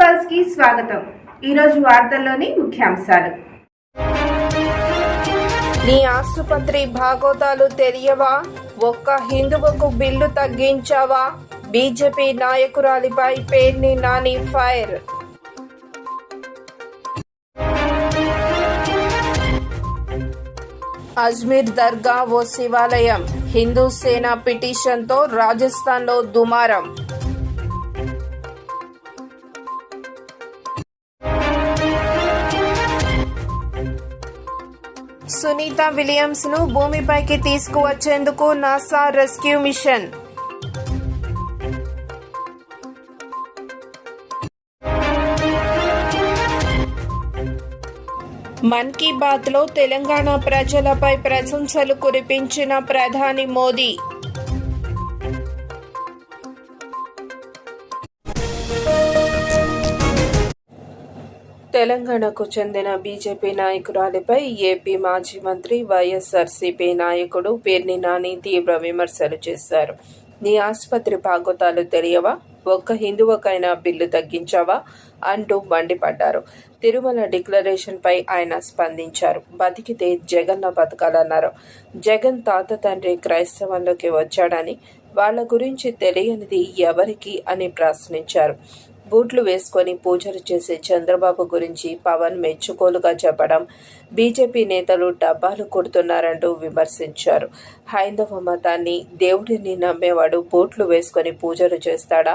పల్స్కి స్వాగతం. ఈరోజు వార్తల్లోని ముఖ్యాంశాలు. నీ ఆసుపత్రి భాగోతాలు తెలియవా ఒక్క హిందువుకు బిల్లు తగ్గించావా? బీజేపీ నాయకురాలిపై పేర్ని నాని ఫైర్. అజ్మీర్ దర్గా ఓ శివాలయం. హిందూ సేన పిటిషన్తో రాజస్థాన్లో దుమారం. సునీత విలియమ్స్ను భూమిపైకి తీసుకువచ్చేందుకు NASA rescue mission. Mann Ki బాత్లో తెలంగాణ ప్రజలపై ప్రశంసలు కురిపించిన ప్రధాని మోదీ. తెలంగాణకు చెందిన బీజేపీ నాయకురాలిపై ఏపీ మాజీ మంత్రి వైఎస్ఆర్సీపీ నాయకుడు పేర్ని నాని తీవ్ర విమర్శలు చేశారు. నీ ఆసుపత్రి భాగోతాలు తెలియవా? ఒక్క హిందువుకైనా బిల్లు తగ్గించావా? అంటూ మండిపడ్డారు. తిరుమల డిక్లరేషన్పై ఆయన స్పందించారు. బతికితే జగన్న బతకాలన్నారు. జగన్ తాత తండ్రి క్రైస్తవంలోకి వచ్చాడని వాళ్ళ గురించి తెలియనిది ఎవరికి అని ప్రశ్నించారు. బూట్లు వేసుకొని పూజలు చేసే చంద్రబాబు గురించి పవన్ మెచ్చుకోలుగా చెప్పడం బీజేపీ నేతలు డబ్బాలు కొడుతున్నారంటూ విమర్శించారు. హైందవ మతాన్ని దేవుడిని నమ్మేవాడు బూట్లు వేసుకొని పూజలు చేస్తాడా?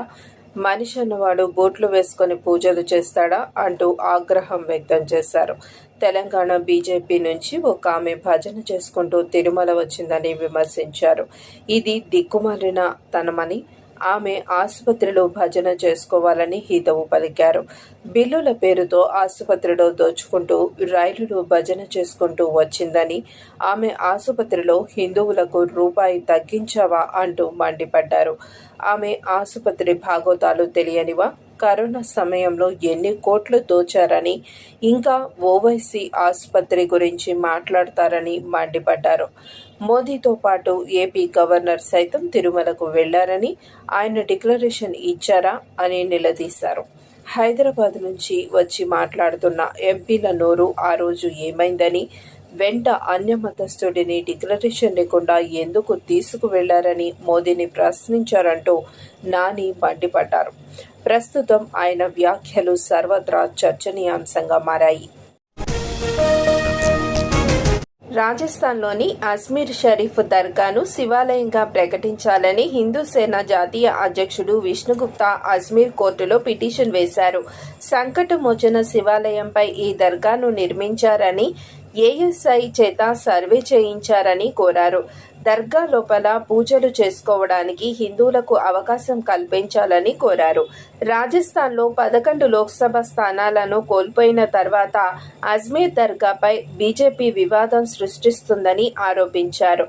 మనిషి అన్నవాడు బూట్లు వేసుకొని పూజలు చేస్తాడా? అంటూ ఆగ్రహం వ్యక్తం చేశారు. తెలంగాణ బీజేపీ నుంచి ఒక ఆమె భజన చేసుకుంటూ తిరుమల వచ్చిందని విమర్శించారు. ఇది దిక్కుమాలిన తనమని ఆమె ఆసుపత్రిలో భజన చేసుకోవాలని హితవు పలికారు. బిల్లుల పేరుతో ఆసుపత్రిలో దోచుకుంటూ రైలులో భజన చేసుకుంటూ వచ్చిందని ఆమె ఆసుపత్రిలో హిందువులకు రూపాయి తగ్గించావా అంటూ మండిపడ్డారు. ఆమె ఆసుపత్రి భాగోతాలు తెలియనివా? కరోనా సమయంలో ఎన్ని కోట్లు దోచారని ఇంకా ఓవైసీ ఆసుపత్రి గురించి మాట్లాడతారని మండిపడ్డారు. మోదీతో పాటు ఏపీ గవర్నర్ సైతం తిరుమలకు వెళ్ళారని ఆయన డిక్లరేషన్ ఇచ్చారా అని నిలదీశారు. హైదరాబాద్ నుంచి వచ్చి మాట్లాడుతున్న ఎంపీల నోరు ఆ రోజు ఏమైందని వెంట అన్యమతస్థుడిని డిక్లరేషన్ లేకుండా ఎందుకు తీసుకువెళ్ళారని మోదీని ప్రశ్నించారంటూ నాని మండిపడ్డారు. ప్రస్తుతం ఆయన వ్యాఖ్యలు సర్వత్రా చర్చనీయాంశంగా మారాయి. రాజస్థాన్లోని అజ్మీర్ షరీఫ్ దర్గాను శివాలయంగా ప్రకటించాలని హిందూ సేన జాతీయ అధ్యక్షుడు విష్ణుగుప్తా అజ్మీర్ కోర్టులో పిటిషన్ వేశారు. సంకటమోచన శివాలయంపై ఈ దర్గాను నిర్మించారని ఏఎస్ఐ చేత సర్వే చేయించారని కోరారు. దర్గా లోపల పూజలు చేసుకోవడానికి హిందువులకు అవకాశం కల్పించాలని కోరారు. రాజస్థాన్లో పదకొండు లోక్సభ స్థానాలను కోల్పోయిన తర్వాత అజ్మీర్ దర్గాపై బీజేపీ వివాదం సృష్టిస్తుందని ఆరోపించారు.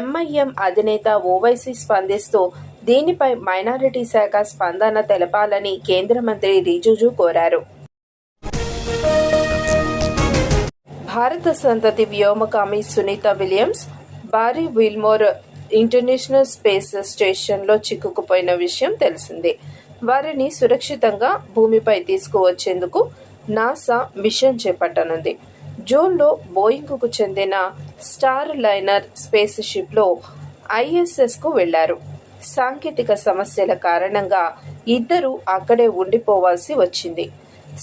ఎంఐఎం అధినేత ఓవైసీ స్పందిస్తూ దీనిపై మైనారిటీ శాఖ స్పందన తెలపాలని కేంద్ర మంత్రి రిజిజు కోరారు. భారత సంతతి వ్యోమకామి Sunita Williams Barry Wilmore International Space స్టేషన్లో చిక్కుకుపోయిన విషయం తెలిసిందే. వారిని సురక్షితంగా భూమిపై తీసుకువచ్చేందుకు నాసా మిషన్ చేపట్టనుంది. జూన్లో బోయింగ్కు చెందిన స్టార్ లైనర్ స్పేస్ షిప్లో ఐఎస్ఎస్కు వెళ్ళారు. సాంకేతిక సమస్యల కారణంగా ఇద్దరు అక్కడే ఉండిపోవాల్సి వచ్చింది.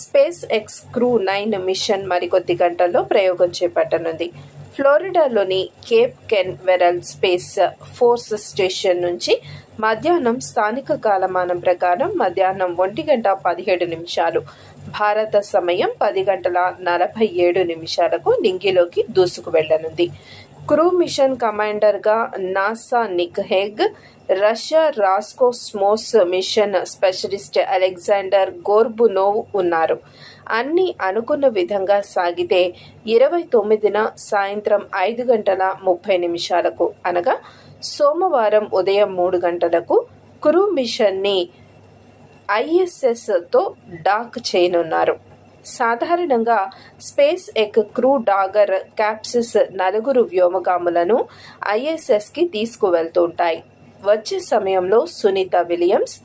Space X crew nine mission మరికొద్ది గంటల్లో ప్రయోగం చేపట్టనుంది. ఫ్లోరిడాలోని Cape Canaveral space force station నుంచి మధ్యాహ్నం స్థానిక కాలమానం ప్రకారం మధ్యాహ్నం ఒంటి గంట పదిహేడు నిమిషాలు భారత సమయం పది గంటల నలభై ఏడు నిమిషాలకు నింగిలోకి దూసుకు వెళ్ళనుంది crew mission కమాండర్గా NASA Nick Hague Russia Roscosmos mission specialist Alexander Gorbunov ఉన్నారు. అన్ని అనుకున్న విధంగా సాగితే ఇరవై తొమ్మిదిన సాయంత్రం ఐదు గంటల ముప్పై నిమిషాలకు అనగా సోమవారం ఉదయం మూడు గంటలకు క్రూ మిషన్ని ఐఎస్ఎస్తో డాక్ చేయనున్నారు. సాధారణంగా స్పేస్ ఎక్ క్రూ డాగర్ క్యాప్సిస్ నలుగురు వ్యోమగాములను ఐఎస్ఎస్కి తీసుకువెళ్తుంటాయి. వచ్చే సమయంలో సునీత విలియమ్స్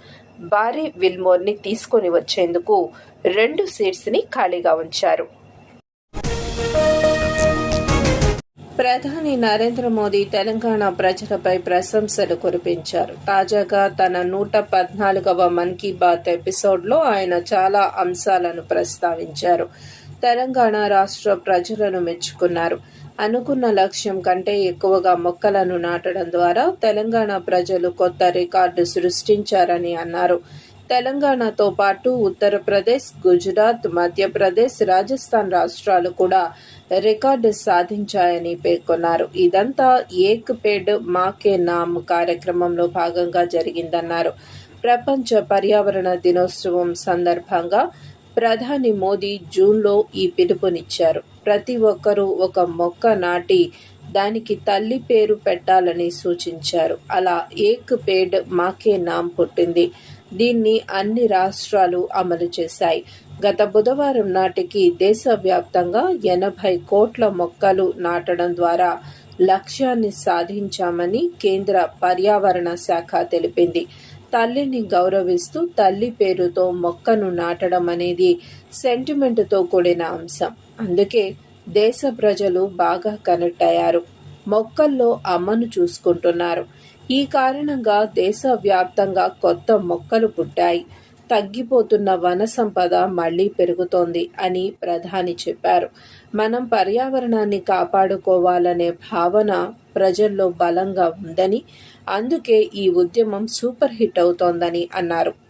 బారీ విల్మోర్ని తీసుకొని వచ్చేందుకు రెండు సీట్స్ని ఖాళీగా ఉంచారు. ప్రధాని నరేంద్ర మోదీ తెలంగాణ ప్రజలపై ప్రశంసలు కురిపించారు. తాజాగా తన నూట పద్నాలుగవ మన్ కీ బాత్ ఎపిసోడ్లో ఆయన చాలా అంశాలను ప్రస్తావించారు. తెలంగాణ రాష్ట్ర ప్రజలను మెచ్చుకున్నారు. అనుకున్న లక్ష్యం కంటే ఎక్కువగా మొక్కలను నాటడం ద్వారా తెలంగాణ ప్రజలు కొత్త రికార్డు సృష్టించారని అన్నారు. తెలంగాణతో పాటు ఉత్తరప్రదేశ్ గుజరాత్ మధ్యప్రదేశ్ రాజస్థాన్ రాష్ట్రాలు కూడా రికార్డు సాధించాయని పేర్కొన్నారు. ఇదంతా ఏక్ పేడ్ మాకే నామ్ కార్యక్రమంలో భాగంగా జరిగిందన్నారు. ప్రపంచ పర్యావరణ దినోత్సవం సందర్భంగా ప్రధాని మోదీ జూన్లో ఈ పిలుపునిచ్చారు. ప్రతి ఒక్కరూ ఒక మొక్క నాటి దానికి తల్లి పేరు పెట్టాలని సూచించారు. అలా ఏక్ పేడ్ మాకే నామ్ పుట్టింది. దీన్ని అన్ని రాష్ట్రాలు అమలు చేశాయి. గత బుధవారం నాటికి దేశవ్యాప్తంగా ఎనభై కోట్ల మొక్కలు నాటడం ద్వారా లక్ష్యాన్ని సాధించామని కేంద్ర పర్యావరణ శాఖ తెలిపింది. తల్లిని గౌరవిస్తూ తల్లి పేరుతో మొక్కను నాటడం అనేది సెంటిమెంట్తో కూడిన అంశం. అందుకే దేశ ప్రజలు బాగా కనెక్ట్ అయ్యారు మొక్కల్లో అమ్మను చూసుకుంటున్నారు. ఈ కారణంగా దేశవ్యాప్తంగా కొత్త మొక్కలు పుట్టాయి. తగ్గిపోతున్న వన సంపద మళ్ళీ పెరుగుతోంది అని ప్రధాని చెప్పారు. మనం పర్యావరణాన్ని కాపాడుకోవాలనే భావన ప్రజల్లో బలంగా ఉందని అందుకే ఈ ఉద్యమం సూపర్ హిట్ అవుతోందని అన్నారు.